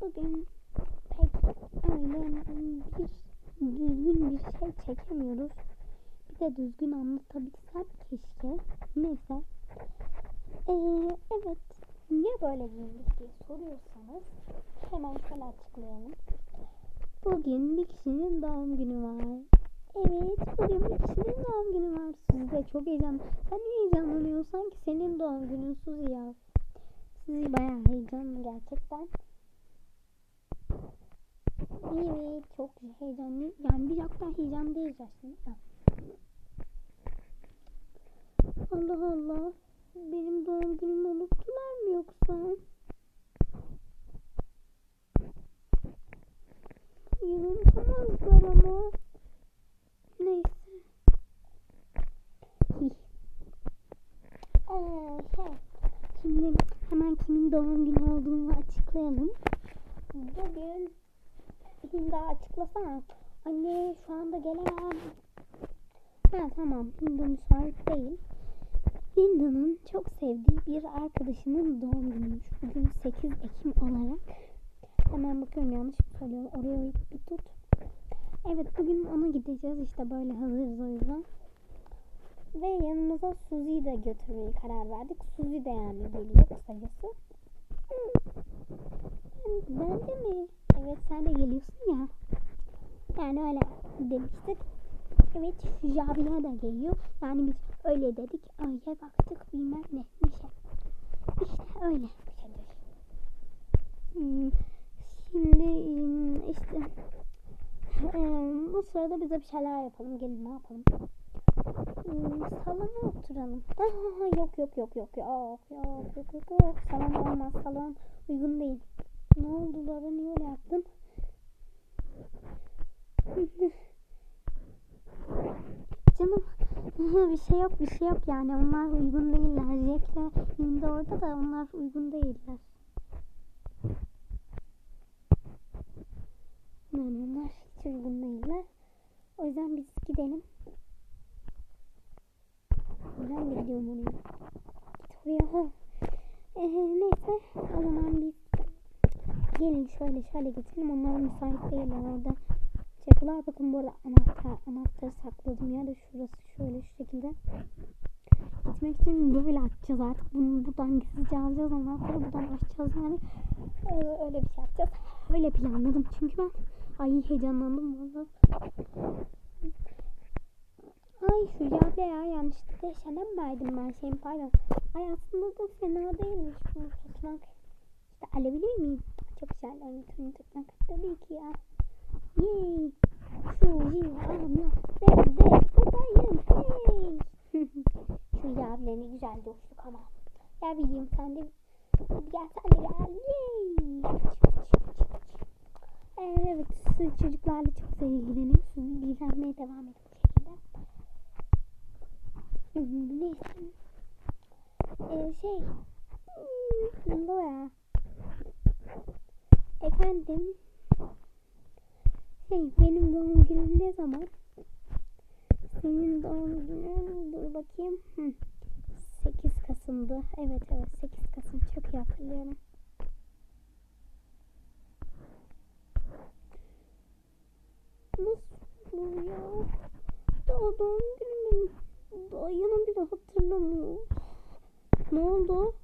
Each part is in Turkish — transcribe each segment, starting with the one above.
bugün pek öyle bir düzgün bir şey çekemiyoruz. Bir de düzgün anlatabilsem keşke. Neyse. Ee, evet. Niye böyle giyindik diye soruyorsanız hemen şöyle açıklayalım. Bugün bir kişinin doğum günü var. Evet, bugün bir kişinin doğum günü var. Siz de çok heyecanlı. Sen niye heyecanlanıyorsun? Sanki senin doğum günün Suzi ya. Sizi bayağı heyecanlı gerçekten. Evet, çok heyecanlı. Yani bir dakika heyecan değil aslında. Allah Allah. Benim doğum günümü unuttular mı yoksa? Yanıltamazlar ama. Neyse. Hih. Ee, şey. Şimdi hemen kimin doğum günü olduğunu açıklayalım. Bugün daha açıklasana. Anne şu anda gelemem. Ha tamam. Hindu müsait değil. Linda'nın çok sevdiği bir arkadaşının doğum günüymüş. Bugün 8 Ekim olarak. Hemen bakıyorum yanlış mı söylüyorum. Oraya bir tut. Evet bugün ona gideceğiz. İşte böyle hazırız o yüzden. Ve yanımıza Suzi'yi de götürmeye karar verdik. Suzi de yani geliyor kısacası. Ben, de mi? Evet sen de geliyorsun ya. Yani öyle demiştik. Evet Javier de geliyor. Yani biz öyle dedik. Öyle baktık bilmem ne. Neyse. İşte öyle. Hmm, Şimdi işte e, bu sırada bize bir şeyler yapalım. Gelin ne yapalım? Hmm, salona oturalım. Yok yok yok yok yok yok yok yok yok. Salon olmaz. Salon uygun değil. Ne oldu Lara niye öyle yaptın? Canım bir şey yok bir şey yok yani onlar uygun değiller. Jack'le Linda orada da onlar uygun değiller. Yani onlar hiç uygun değiller. O yüzden biz gidelim. Ben de gidiyorum oraya. Git oraya. Ee, neyse o zaman biz gelin şöyle şöyle geçelim. Onlar müsait değiller orada. Çakılar bakın bu arada anahtar, anahtarı sakladım ya da şurası şöyle şu şekilde. Gitmek için böyle açacağız artık. Bunu buradan gizlice alacağız. Sonra buradan açacağız yani. Ee, öyle bir şey yapacağız. Öyle planladım çünkü ben ay heyecanlandım valla. Ay şu yavru ya yanlışlıkla şenem verdim ben şeyin pardon. Ay aslında da fena değilmiş bunu tutmak. İşte alabilir miyim? Çok güzel onu tutmak tabii ki ya. Yay! Suzi abla ben de buradayım hey! Suzi abla ne güzel dostluk ama. Gel bileyim sen de gel sen de gel. Yay! Evet siz çocuklarla çok güzel ilgileniyorsunuz. İlgilenmeye devam edin bu şekilde. Neyse. Ee, şey. Hmm, Laura. Efendim. Şey benim doğum günüm ne zaman? Senin doğum günün dur bakayım. Hı. 8 Kasım'dı. Evet evet 8 Kasım çok iyi hatırlıyorum. Nasıl ya? Daha doğum günümün ayını bile hatırlamıyorum. Ne oldu?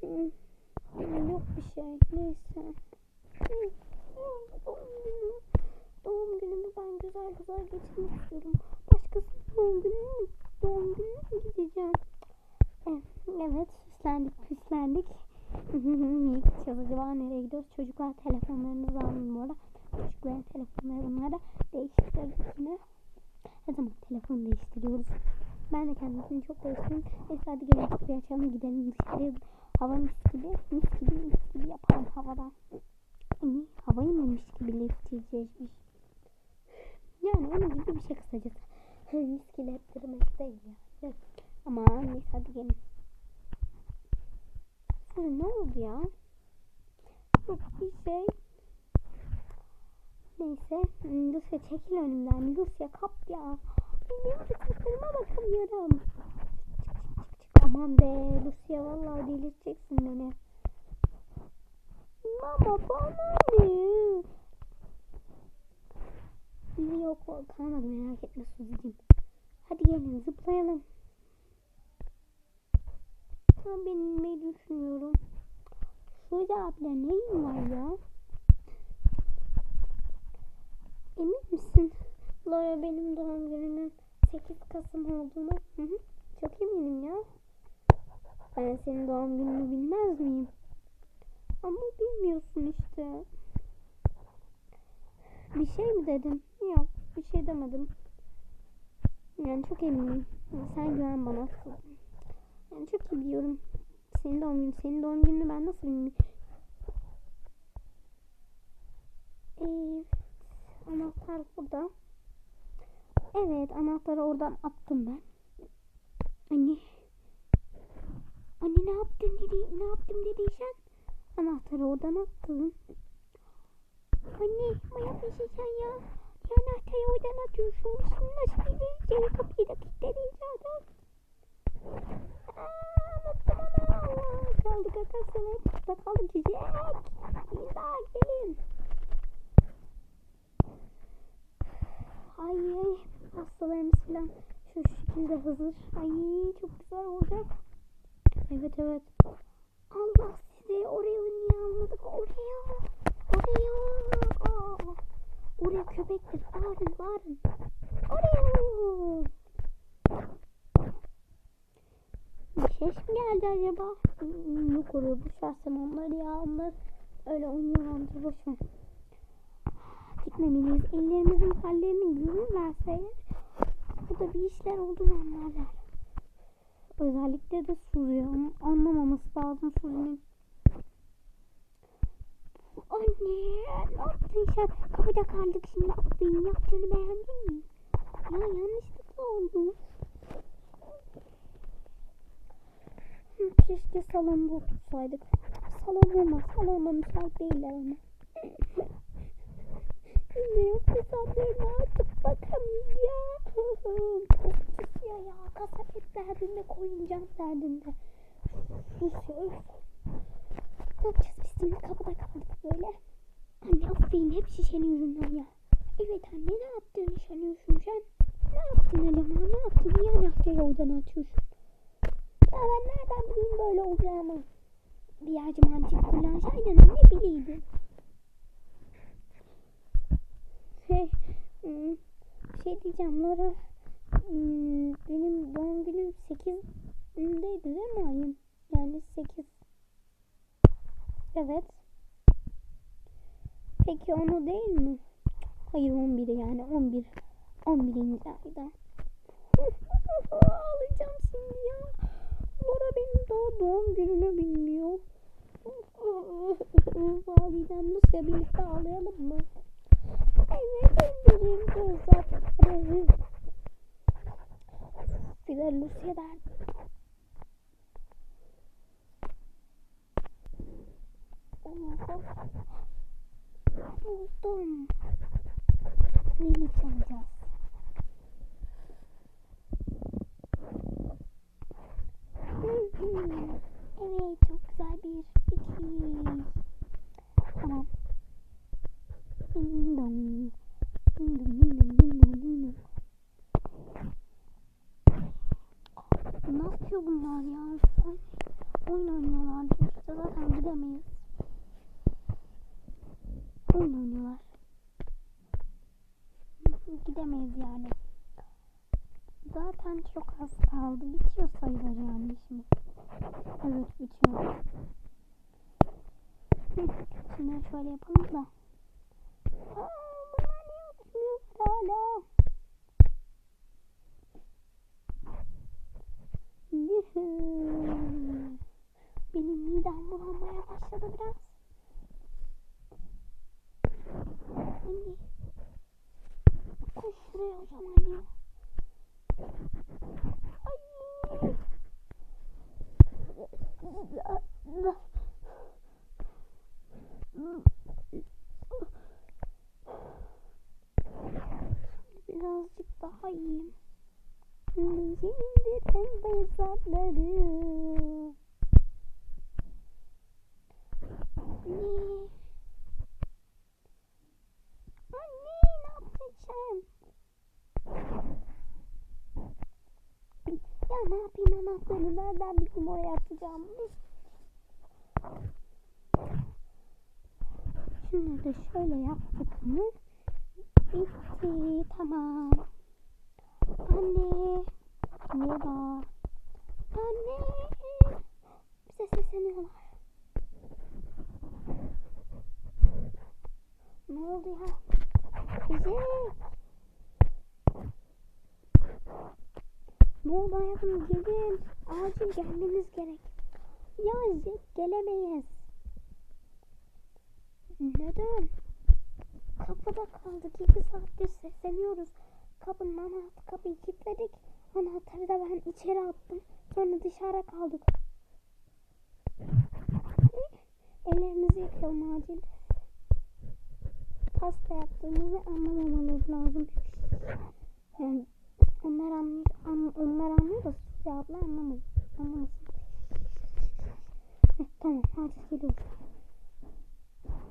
Hı. Yok bir şey. Neyse. Doğum günüm. Doğum günümü ben güzel güzel geçirmek istiyorum. Başkasının doğum günü mü? Doğum gününe gideceğim? Evet, süslendik, süslendik. Niye gideceğiz acaba? Nereye gidiyoruz? Çocuklar telefonlarınızı alın bu arada. Çocukların telefonları bunlar da değiştirdik yine. Her zaman telefon değiştiriyoruz. Ben de kendisini çok değiştirdim. Neyse hadi gelin kapıyı açalım gidelim dışarıya. Hava mis gibi, mis gibi, mis gibi yapalım havadan. Hani havayı mı mis gibi liftleyecekmiş. Yani onun gibi bir şey kısacası. mis gibi ettirmek değil yani. Aman neyse hadi gelin. Sonra ne oldu ya? Yok bir şey. Neyse. Lucia çekil önümden. Lucia kap ya. Benim saçlarıma bakamıyorum. Aman be Lucia vallahi delirteceksin beni. Mama bana ne? Yok kalmadı merak etme Suzi'cim. Hadi gelin zıplayalım. Ben inmeyi düşünüyorum. Suzi abla neyin var ya? Emin misin? Laura benim doğum günümün 8 Kasım olduğunu. Hı hı, çok eminim ya. Ben senin doğum gününü bilmez miyim? Ama bilmiyorsun işte. Bir şey mi dedim? Yok bir şey demedim. Yani çok eminim. Sen güven bana. Yani çok iyi biliyorum. Senin doğum günün, senin doğum gününü ben nasıl bilmiyorum. Evet. Anahtar burada. Evet anahtarı oradan attım ben. Anne. Anne ne yaptın dedi, ne yaptım dediysen anahtarı oradan attım. Anne manyak sen ya? Ya anahtarı oradan atıyorsun. Şimdi nasıl gideceğiz? Kapıyı da kilitledin zaten. Aa, unuttum. Allah. Kaldık kaldık. Güzel. İza gelin. Ay ay hastalarımız falan şu şekilde hazır. Ay çok güzel olacak. Evet evet. Allah size oraya niye almadık? Oraya. Oraya. Aa, oraya köpektir. Bağırın bağırın. Oraya. Bir ses mi geldi acaba? Hmm, Yok oraya bu şahsen onlar ya. Onlar öyle oynuyorlardır boşver gitmemeliyiz. Ellerimizin hallerini görürlerse eğer burada bir işler olduğunu anlarlar. Özellikle de Suzi anlamaması lazım Suzi'nin. Anne ne yaptın sen? Kapıda kaldık şimdi atlayın yaptığını beğendin mi? Ya yanlışlıkla oldu. Keşke salonda otursaydık. Salon olmaz. Salonda müsait değiller ama. Bilmiyorum hesaplarına artık bakamayacağım. Sus ya ya kasap et derdinde koyuncan derdinde. Sus ya öf. Ne yapacağız biz şimdi kapıda kaldık böyle. Anne aferin hep şişenin yüzünden ya. Evet anne ne yaptığını sanıyorsun sen? Ne yaptın Elema ne yaptın? Niye anahtarı oradan atıyorsun? Ya ben nereden bileyim böyle olacağımı? Bir yardım antik kullansaydın anne bileydim. Şey, hmm, şey diyeceğim Laura. hmm, Benim doğum günüm 8'indeydi değil mi ayın? Yani 8. Evet. Peki onu değil mi? Hayır 11 yani 11. 11. ayda. Ağlayacağım şimdi ya. Laura benim daha doğum günümü bilmiyor. Ağlayacağım. Lucia birlikte ağlayalım mı? Evet fırsatları. Bir de Lucia derdi. Buldum. Neyini çalacağız? Evet çok güzel bir iki. Hı, Şimdi şöyle yapalım da. Aa, bunlar niye atmıyor hala? Yuhu. Benim midem bulanmaya başladı biraz. Anne. Koş şuraya o zaman ya. Ay. Birazcık daha iyiyim. Şimdi pembe zarları. Anne. Anne ne yapacağım? Ya ne yapayım anahtarı nereden bileyim oraya atacağım? Da şöyle yaptık mı? Bitti. Tamam. Anne. Nora. Anne. Bize sesleniyorlar. Ne oldu ya? Bize. Ne oldu hayatım? Gelin. Acil gelmeniz gerek. Ya gelemeyiz. Neden? Kapıda kaldık. iki saattir sesleniyoruz. Kapının anahtarı kapıyı kilitledik. Anahtarı da ben içeri attım. Sonra dışarı kaldık. Ellerinizi yıkayalım acil. Pasta yaptığımızı anlamamanız lazım. Yani onlar anlıyor, an, onlar anlıyor da siz abla anlamayın. Anlamasın. Heh, tamam hadi geliyoruz.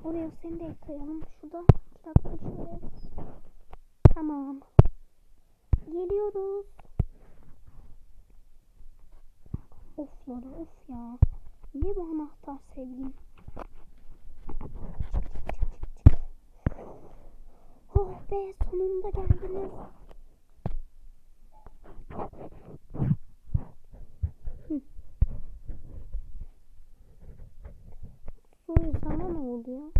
Oraya seni de yıkayalım. Şurada dakika şöyle. Tamam. Geliyoruz. Of Lara of ya. Niye bu anahtar sevgilim? Oh be sonunda geldiniz. Hı. Sana ne oldu ya?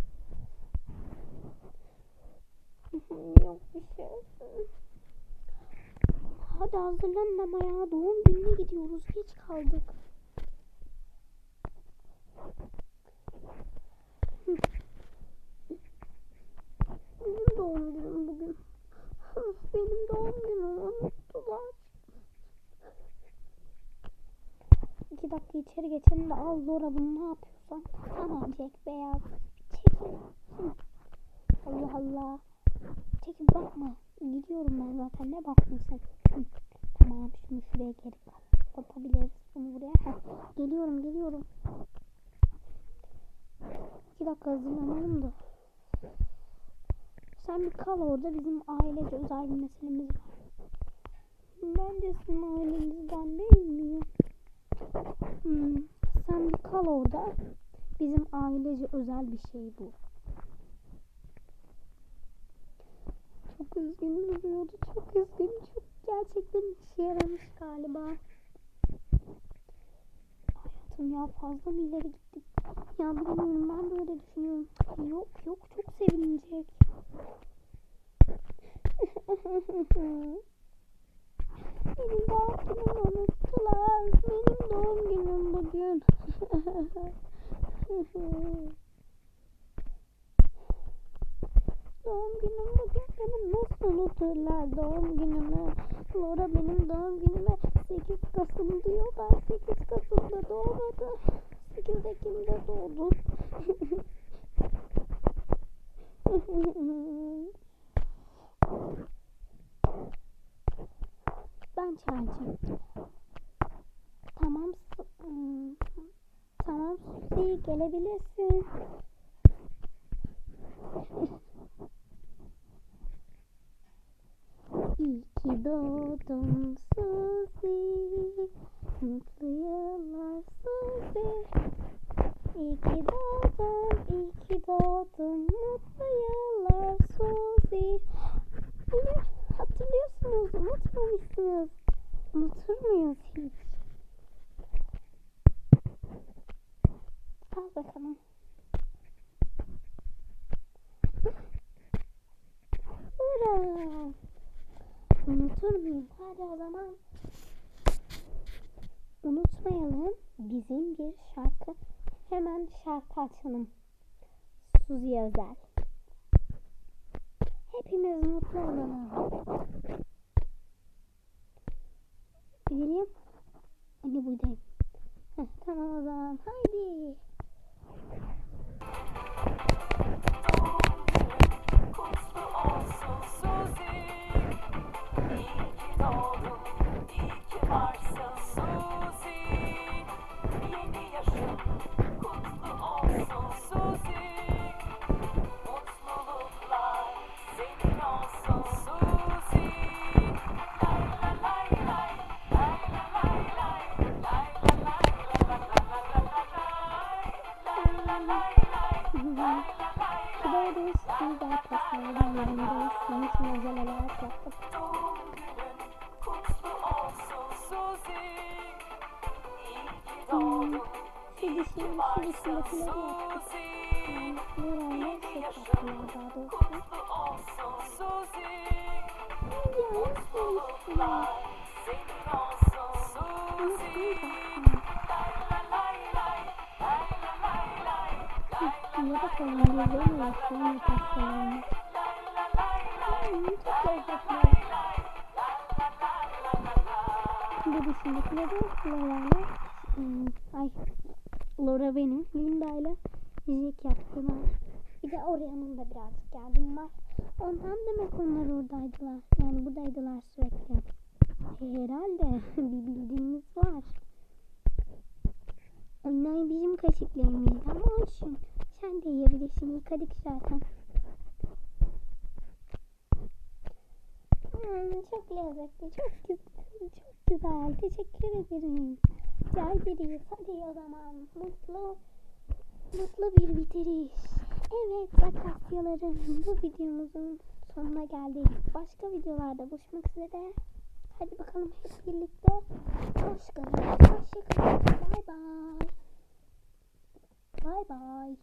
Yok bir şey. Hadi hazırlanın ama ya doğum gününe gidiyoruz. Geç kaldık. Benim doğum günüm bugün. Benim doğum günümü unuttular. İki dakika içeri geçelim de al Zora bunu ne yapıyorsan. Tamam Jack beyaz. Çekil. Hı. Allah Allah. Çekil bakma. Gidiyorum ben zaten. Ne baktın sen? Tamam şimdi şuraya geri kapatabiliriz. Bunu buraya. Heh. Geliyorum geliyorum. İki dakika hazırlanalım da. Sen bir kal orada. Bizim ailece özel bir meselemiz var. Ben de sizin ailenizden değil miyim? Hmm. Sen kal orada. Bizim ailece özel bir şey bu. Çok üzgün duruyordu. Çok üzgün. Çok gerçekten işe yaramış galiba. Hayatım ya fazla mı ileri gittik? Ya bilmiyorum ben böyle düşünüyorum. Yok yok çok sevinecek. Benim doğum günümü unuttular. Benim doğum günüm bugün. doğum günüm bugün benim nasıl unuturlar doğum günümü? Laura benim doğum günüme 8 Kasım diyor. Ben 8 Kasım'da doğmadım. 8 Ekim'de doğdum. Ben çağıracağım. Tamam. Tamam Suzi gelebilirsin. İyi ki doğdun Suzi. Mutlu yıllar Suzi. İyi ki doğdun, iyi ki doğdun. Mutlu yıllar Suzi. Bunu hatırlıyorsunuz, unutmamışsınız. Unutur muyuz hiç? Al bakalım. Hurra! Unutur muyum? Hadi o zaman. Unutmayalım. Bizim bir şarkı. Hemen açalım. Suzi Özel. Hepimiz mutlu olalım. Gidelim. Anne buradayım. Heh, tamam o zaman. Haydi. Lay, lay la lay lay, lay la Niye bakalım yapıyor mu lay lay, Hmm, çok lezzetli. la. Bu dışındakileri Lora'yla hmm, ay Laura benim Linda ile Jack yaptılar. Bir de Oria'nın da birazcık yardım var. Ondan demek onlar oradaydılar. Yani buradaydılar sürekli. Herhalde bir bildiğimiz var. Onlar bizim kaşıklarımızdı ama olsun. Sen de yiyebilirsin. Yıkadık zaten. Hmm, çok lezzetli, çok güzel, çok güzel. Teşekkür ederim. Rica ederiz. Hadi o zaman mutlu, mutlu bir bitiriş. Evet Akasyalarım bu videomuzun sonuna geldik. Başka videolarda buluşmak üzere. Hadi bakalım hep birlikte. Hoşçakalın. Hoşçakalın. Bay bay. Bay bay.